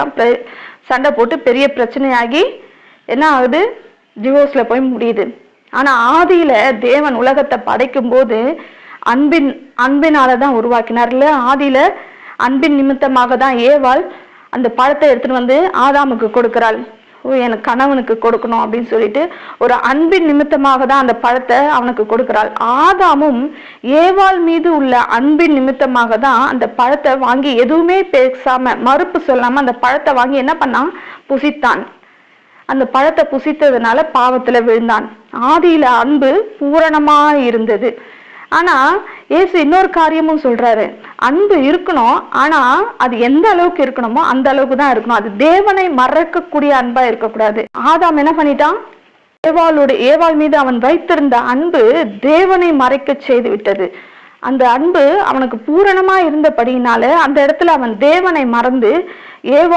அவங்களுக்குலாம் சண்டை போட்டு பெரிய பிரச்சனையாகி என்ன ஆகுது? டிவோர்ஸில் போய் முடியுது. ஆனா ஆதியில தேவன் உலகத்தை படைக்கும் போது அன்பின் அன்பினால தான் உருவாக்கினார்ல ஆதியில அன்பின் நிமித்தமாக தான் ஏவாள் அந்த பழத்தை எடுத்துட்டு வந்து ஆதாமுக்கு கொடுக்கிறாள். எனக்கு கணவனுக்கு கொடுக்கணும் அப்படின்னு சொல்லிட்டு ஒரு அன்பின் நிமித்தமாக தான் அந்த பழத்தை அவனுக்கு கொடுக்கிறாள். ஆதாமும் ஏவாள் மீது உள்ள அன்பின் நிமித்தமாக தான் அந்த பழத்தை வாங்கி எதுவுமே பேசாம மறுப்பு சொல்லாம அந்த பழத்தை வாங்கி என்ன பண்ணான்? புசித்தான். அந்த பழத்தை புசித்ததுனால பாவத்துல விழுந்தான். ஆதியில அன்பு பூரணமா இருந்தது. ஆனா ஏசு இன்னொரு காரியமும் சொல்றாரு. அன்பு இருக்கணும் ஆனா அது எந்த அளவுக்கு இருக்கணுமோ அந்த அளவுக்கு தான் இருக்கணும். அது தேவனை மறக்கக்கூடிய அன்பா இருக்கக்கூடாது. ஆதாம் என்ன பண்ணிட்டான்? ஏவாளுடைய ஏவாள் மீது அவன் வைத்திருந்த அன்பு தேவனை மறைக்க செய்து விட்டது. அந்த அன்பு அவனுக்கு பூரணமா இருந்தபடியினால அந்த இடத்துல அவன் தேவனை மறந்து ஏவாள்